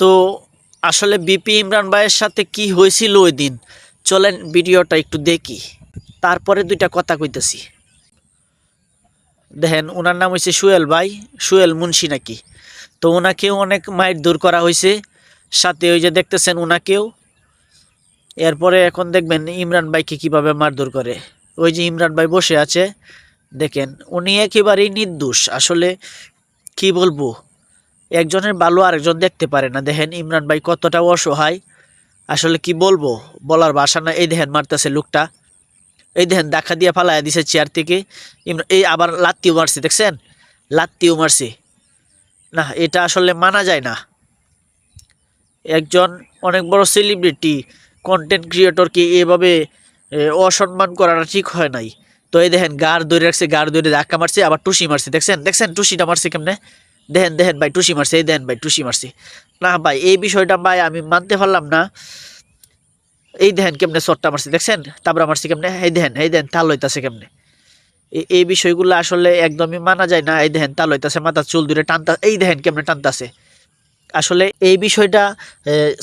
তো আসলে বিপি ইমরান ভাইয়ের সাথে কি হয়েছিল ওই দিন? চলেন ভিডিওটা একটু দেখি। তারপরে দুইটা কথা কইতেছি। দেখেন ওনার নাম হয়েছে সুয়েল ভাই, সুয়েল মুন্সি নাকি? তো ওনাকেও অনেক মাইট দূর করা হয়েছে সাথে ওই যে দেখতেছেন ওনাকেও এরপরে এখন দেখবেন ইমরান ভাইকে কীভাবে মারধর করে। ওই যে ইমরান ভাই বসে আছে। দেখেন, উনি একেবারেই নির্দোষ। আসলে কি বলব? একজনের ভালো আরেকজন দেখতে পারে না। দেখেন ইমরান ভাই কতটা অসহায়। আসলে কি বলব? বলার ভাষা না। এই দেখেন মারতেছে লোকটা। এই দেখেন দেখা দিয়ে ফালাইয়া দিছে চেয়ার থেকে। এই আবার লাত্তিও মারছে, দেখছেন? লাত্তিও মারছে। না, এটা আসলে মানা যায় না। একজন অনেক বড় সেলিব্রিটি কন্টেন্ট ক্রিয়েটরকে এভাবে অসম্মান করাটা ঠিক হয় নাই। তো এই দেখেন গার ধরে রাখছে, গার ধরে ধাক্কা মারছে, আবার টুসি মারছে, দেখছেন? দেখছেন টুসিটা মারছে কেমনে? দেখেন দেহেন ভাই, টুসি মারছে, এই দেখেন ভাই, টুসি মারছে। না ভাই, এই বিষয়টা ভাই আমি মানতে পারলাম না। এই দেহেন কেমনে চটটা মারছে, দেখছেন? তারপরে মারছে কেমনে? এই দেখেন এই দেখেন তাল লইতাছে কেমনে? এই- বিষয়গুলো আসলে একদমই মানা যায় না। এই দেখেন তাল লইতাছে মাথা চুল দূরে টানতা এই দেহেন কেমনে টানতাছে। আসলে এই বিষয়টা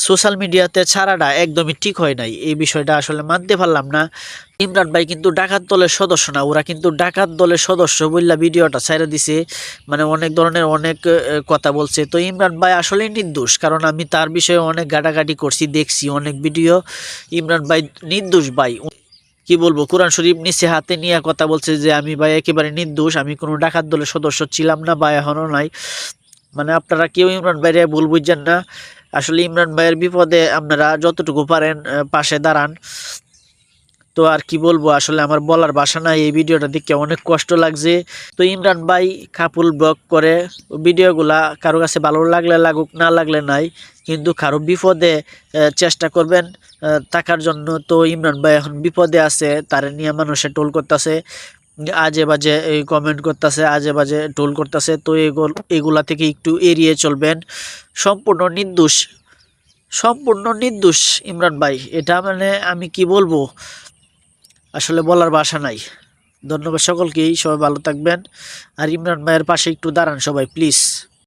সোশ্যাল মিডিয়াতে ছাড়াটা একদমই ঠিক হয় নাই। এই বিষয়টা আসলে মানতে পারলাম না। ইমরান ভাই কিন্তু ডাকাত দলের সদস্য না, ওরা কিন্তু ডাকাত দলের সদস্য বললা ভিডিওটা ছেড়ে দিছে। মানে অনেক ধরনের অনেক কথা বলছে। তো ইমরান ভাই আসলেই নির্দোষ, কারণ আমি তার বিষয়ে অনেক গাটাগাটি করছি, দেখছি অনেক ভিডিও। ইমরান ভাই নির্দোষ ভাই। কি বলব, কোরআন শরীফ নিচে হাতে নিয়ে কথা বলছে যে, আমি ভাই একেবারে নির্দোষ, আমি কোনো ডাকাত দলের সদস্য ছিলাম না বা এখনও নাই। মানে আপনারা কেউ ইমরান ভাইরে ভুল বুঝছেন না। আসলে ইমরান ভাইয়ের বিপদে আপনারা যতটুকু পারেন পাশে দাঁড়ান। তো আর কি বলব, আসলে আমার বলার ভাষা নাই, এই ভিডিওটা দেখে অনেক কষ্ট লাগছে। তো ইমরান ভাই কাপুল ব্লগ করে, ভিডিওগুলা কারও কাছে ভালো লাগলে লাগুক, না লাগলে নাই, কিন্তু কারও বিপদে চেষ্টা করবেন থাকার জন্য। তো ইমরান ভাই এখন বিপদে আছে, তার নিয়ে মানুষে টোল করতেছে। আজে বাজে এই কমেন্ট করতেছে আজে বাজে টোল করতেছে, তো এগুলো, এগুলা থেকে একটু এড়িয়ে চলবেন। সম্পূর্ণ নির্দোষ। সম্পূর্ণ নির্দোষ, ইমরান ভাই। এটা মানে আমি কি বলব? আসলে বলার বাসা নাই। ধন্যবাদ সকলকেই, সবাই ভালো থাকবেন। আর ইমরান ভাইয়ের পাশে একটু দাঁড়ান সবাই প্লিজ